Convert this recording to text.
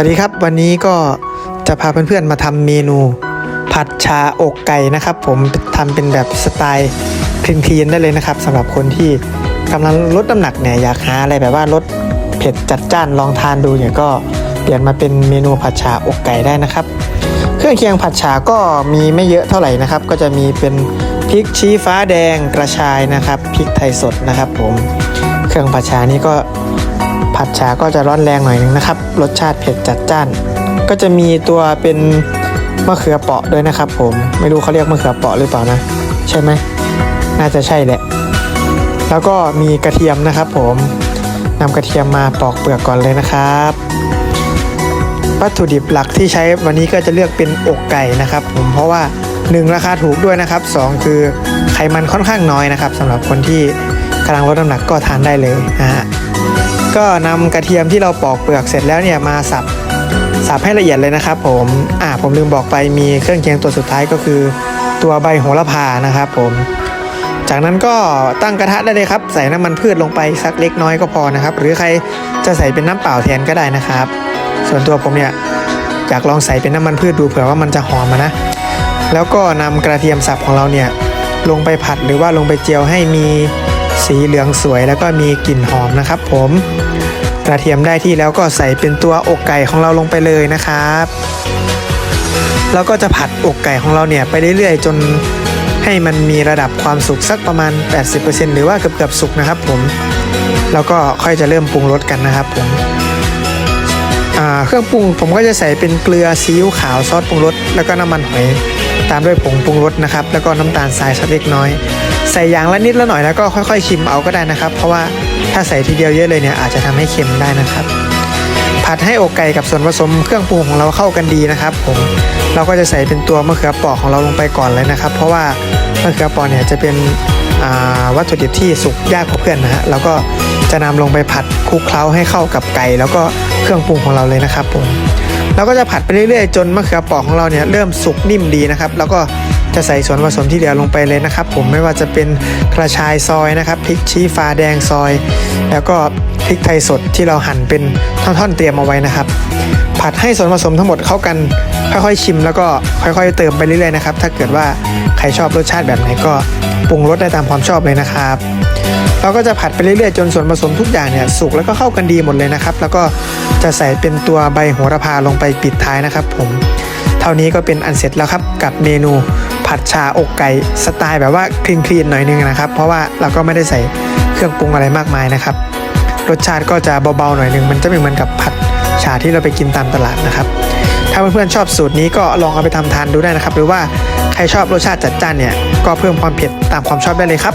วัสดีครับ วันนี้ก็จะพาเพื่อนๆมาทำเมนู ผัดชาอกไก่นะครับ ผมทำเป็นแบบสไตล์คลีนๆได้เลยนะครับสำหรับคนที่กำลังลดน้ำหนักเนี่ยอยากหาอะไรแบบว่าลดเผ็ดจัดจ้านลองทานดูเนี่ยก็เปลี่ยนมาเป็นเมนูผัดชาอกไก่ได้นะครับ เครื่องเคียงผัดฉาก็มีไม่เยอะเท่าไหร่นะครับ ก็จะมีเป็นพริกชี้ฟ้าแดงกระชายนะครับพริกไทยสดนะครับ ผมเครื่องผัดฉานี่ก็ ผัดฉาก็จะร้อนแรงหน่อยนึงนะครับ รสชาติเผ็ดจัดจ้าน ก็จะมีตัวเป็นมะเขือเปาะด้วยนะครับ ผมไม่รู้เขาเรียกมะเขือเปาะหรือเปล่านะ ใช่ไหมน่าจะใช่แหละ แล้วก็มีกระเทียมนะครับ ผมนำกระเทียมมาปอกเปลือกก่อนเลยนะครับ วัตถุดิบหลักที่ใช้วันนี้ก็จะเลือกเป็นอกไก่นะครับ ผมเพราะว่า 1 ราคาถูกด้วยนะครับ 2 คือไขมันค่อนข้างน้อยนะครับสำหรับคนที่กำลังลดน้ำหนักก็ทานได้เลยนะฮะ ก็นำกระเทียมที่เราปอกเปลือกเสร็จแล้วเนี่ยมาสับสับให้ละเอียดเลยนะครับผมอ่าผมลืมบอกไปมีเครื่องเคียงตัวสุดท้ายก็คือ ตัวใบโหระพานะครับผม จากนั้นก็ตั้งกระทะได้เลยครับ ใส่น้ำมันพืชลงไปสักเล็กน้อยก็พอนะครับ หรือใครจะใส่เป็นน้ำเปล่าแทนก็ได้นะครับ ส่วนตัวผมเนี่ยอยากลองใส่เป็นน้ำมันพืชดูเผื่อว่ามันจะหอมนะ แล้วก็นำกระเทียมสับของเราเนี่ยลงไปผัดหรือว่าลงไปเจียวให้มี สีเหลืองสวยแล้วก็มีกลิ่นหอมนะครับผมกระเทียมได้ที่แล้วก็ใส่เป็นตัวอกไก่ของเราลงไปเลยนะครับแล้วก็จะผัดอกไก่ของเราเนี่ยไปเรื่อยๆ จนให้มันมีระดับความสุกสักประมาณ 80%หรือว่าเกือบๆสุกนะครับผมแล้วก็ค่อยจะเริ่มปรุงรสกันนะครับผมเครื่องปรุงผมก็จะใส่เป็นเกลือซีอิ๊วขาวซอสปรุงรสแล้วก็น้ำมันหอยตามด้วยผงปรุงรสนะครับ แล้วก็น้ำตาลทรายสักเล็กน้อย ใส่อย่างละนิดละหน่อยแล้วก็ค่อยๆชิมเอาก็ได้นะครับ เพราะว่าถ้าใส่ทีเดียวเยอะเลยเนี่ยอาจจะทำให้เค็มได้นะครับ ผัดให้อกไก่กับส่วนผสมเครื่องปรุงของเราเข้ากันดีนะครับ ผมเราก็จะใส่เป็นตัวมะเขือเปราะของเราลงไปก่อนเลยนะครับ เพราะว่ามะเขือเปราะเนี่ยจะเป็นวัตถุดิบที่สุกยากกว่าเพื่อนนะฮะแล้วก็จะนำลงไปผัดคลุกเคล้าให้เข้ากับไก่ แล้วก็ เครื่องปรุงของเราเลยนะครับผมเราก็จะผัดไปเรื่อยๆ จนมะเขือเปราะของเราเนี่ยเริ่มสุกนิ่มดีนะครับ แล้วก็จะใส่ส่วนผสมที่เหลือลงไปเลยนะครับ ผมไม่ว่าจะเป็นกระชายซอยนะครับพริกชี้ฟ้าแดงซอย แล้วก็พริกไทยสดที่เราหั่นเป็นท่อนๆเตรียมเอาไว้นะครับ ผัดให้ส่วนผสมทั้งหมดเข้ากัน ค่อยๆชิมแล้วก็ค่อยๆเติมไปเรื่อยๆนะครับ ถ้าเกิดว่าใครชอบรสชาติแบบไหนก็ปรุงรสได้ตามความชอบเลยนะครับ เราก็จะผัดไปเรื่อยๆ จนส่วนผสมทุกอย่างเนี่ยสุกแล้วก็เข้ากันดีหมดเลยนะครับ แล้วก็จะใส่เป็นตัวใบโหระพาลงไปปิดท้ายนะครับ ผม เท่านี้ก็เป็นอันเสร็จแล้วครับกับเมนูผัดชาอกไก่สไตล์แบบว่าคลีนๆหน่อยนึงนะครับ เพราะว่าเราก็ไม่ได้ใส่เครื่องปรุงอะไรมากมายนะครับ รสชาติก็จะเบาๆหน่อยนึงมันจะไม่เหมือนกับผัด ชาที่เราไปกินตามตลาดนะครับ ถ้าเพื่อนๆชอบสูตรนี้ก็ลองเอาไปทำทานดูได้นะครับ หรือว่าใครชอบรสชาติจัดจ้านเนี่ยก็เพิ่มความเผ็ดตามความชอบได้เลยครับ